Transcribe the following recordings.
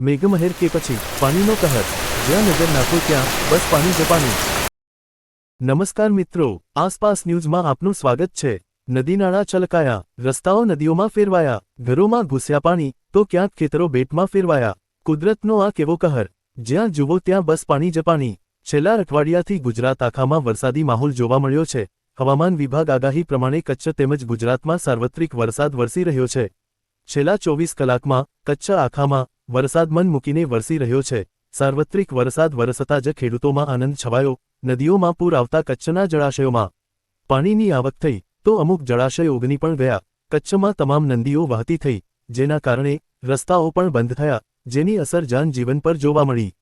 મેઘમહેર કે પછી પાણીનો કહર. જ્યાં નજર નાખો ત્યાં બસ પાણી જ નમસ્કાર મિત્રો, આસપાસ ન્યૂઝમાં આપનું સ્વાગત છે. નદીનાળા છલકાયા, રસ્તાઓ નદીઓમાં ફેરવાયા, ઘરોમાં ઘૂસ્યા પાણી, તો ક્યાંક ખેતરો બેટમાં ફેરવાયા. કુદરતનો આ કેવો કહર? જ્યાં જુઓ ત્યાં બસ પાણી જ પાણી. છેલ્લા અઠવાડિયાથી ગુજરાત આખામાં વરસાદી માહોલ જોવા મળ્યો છે. હવામાન વિભાગ આગાહી પ્રમાણે કચ્છ તેમજ ગુજરાતમાં સાર્વત્રિક વરસાદ વરસી રહ્યો છે. છેલ્લા ચોવીસ કલાકમાં કચ્છ આખામાં વરસાદ મન મૂકીને વરસી રહ્યો છે. સાર્વત્રિક વરસાદ વરસતા જ ખેડૂતોમાં આનંદ છવાયો. નદીઓમાં પૂર આવતા કચ્છના જળાશયોમાં પાણીની આવક થઈ તો અમુક જળાશય ઓગની પણ ગયા. કચ્છમાં તમામ નદીઓ વહતી થઈ, જેના કારણે રસ્તાઓ પણ બંધ થયા, જેની અસર જનજીવન પર જોવા મળી.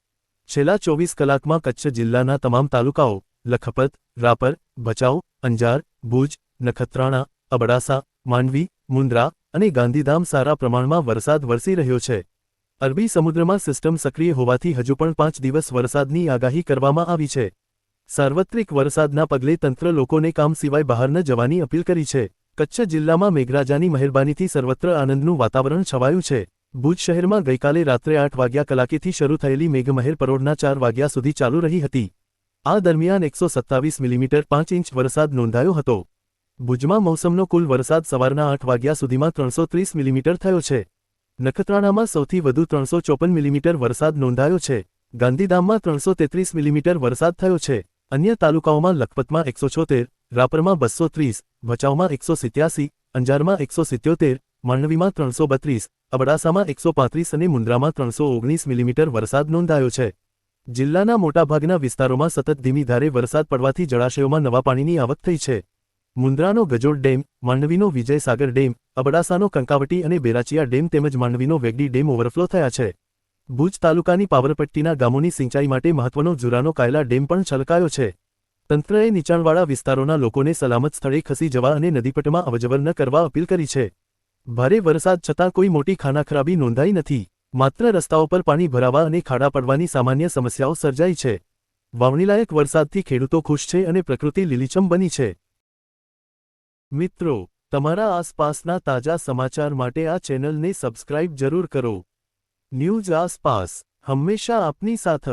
છેલ્લા ચોવીસ કલાકમાં કચ્છ જિલ્લાના તમામ તાલુકાઓ, લખપત, રાપર, ભચાઉ, અંજાર, ભુજ, નખત્રાણા, અબડાસા, માંડવી, મુન્દ્રા અને ગાંધીધામ સારા પ્રમાણમાં વરસાદ વરસી રહ્યો છે. અરબી સમુદ્રમાં સિસ્ટમ સક્રિય હોવાથી હજુ પણ પાંચ દિવસ વરસાદની આગાહી કરવામાં આવી છે. સાર્વત્રિક વરસાદના પગલે તંત્ર લોકોને કામ સિવાય બહાર ન જવાની અપીલ કરી છે. કચ્છ જિલ્લામાં મેઘરાજાની મહેરબાનીથી સર્વત્ર આનંદનું વાતાવરણ છવાયું છે. ભુજ શહેરમાં ગઈકાલે રાત્રે આઠ વાગ્યા કલાકેથી શરૂ થયેલી મેઘમહેર પરોઢના ચાર વાગ્યા સુધી ચાલુ રહી હતી. આ દરમિયાન એકસો સત્તાવીસ મિલીમીટર પાંચ ઇંચ વરસાદ નોંધાયો હતો. ભુજમાં મોસમનો કુલ વરસાદ સવારના આઠ વાગ્યા સુધીમાં ત્રણસો ત્રીસ મિલીમીટર થયો છે. નખત્રાણામાં સૌથી વધુ ત્રણસો ચોપન મિલીમીટર વરસાદ નોંધાયો છે. ગાંધીધામમાં ત્રણસો તેત્રીસ મિલીમીટર વરસાદ થયો છે. અન્ય તાલુકાઓમાં લખપતમાં એકસો છોતેર, રાપરમાં બસો ત્રીસ, ભચાઉમાં એકસો સિત્યાસી, અંજારમાં એકસો સિત્યોતેર માંડવીમાં ત્રણસો બત્રીસ, અબડાસામાં એકસો પાંત્રીસ અને મુન્દ્રામાં ત્રણસો ઓગણીસ મિલીમીટર વરસાદ નોંધાયો છે. જિલ્લાના મોટાભાગના વિસ્તારોમાં સતત ધીમી ધારે વરસાદ પડવાથી જળાશયોમાં નવા પાણીની આવક થઈ છે. મુન્દ્રાનો ગજોડ ડેમ, માંડવીનો વિજયસાગર ડેમ, અબડાસાનો કંકાવટી અને બેરાચિયા ડેમ તેમજ માંડવીનો વેગડી ડેમ ઓવરફ્લો થયા છે. ભુજ તાલુકાની પાવરપટ્ટીના ગામોની સિંચાઈ માટે મહત્વનો જુરાનો કાયલા ડેમ પણ છલકાયો છે. તંત્રએ નીચાણવાળા વિસ્તારોના લોકોને સલામત સ્થળે ખસી જવા અને નદીપટમાં અવજવર ન કરવા અપીલ કરી છે. ભારે વરસાદ છતાં કોઈ મોટી ખાનાખરાબી નોંધાઈ નથી. માત્ર રસ્તાઓ પર પાણી ભરાવા અને ખાડા પડવાની સામાન્ય સમસ્યાઓ સર્જાઈ છે. વાવણીલાયક વરસાદથી ખેડૂતો ખુશ છે અને પ્રકૃતિ લીલીછમ બની છે. મિત્રો, તમારા આસપાસના તાજા સમાચાર માટે આ ચેનલને સબસ્ક્રાઇબ જરૂર કરો. ન્યૂઝ આસપાસ, હંમેશા આપની સાથ.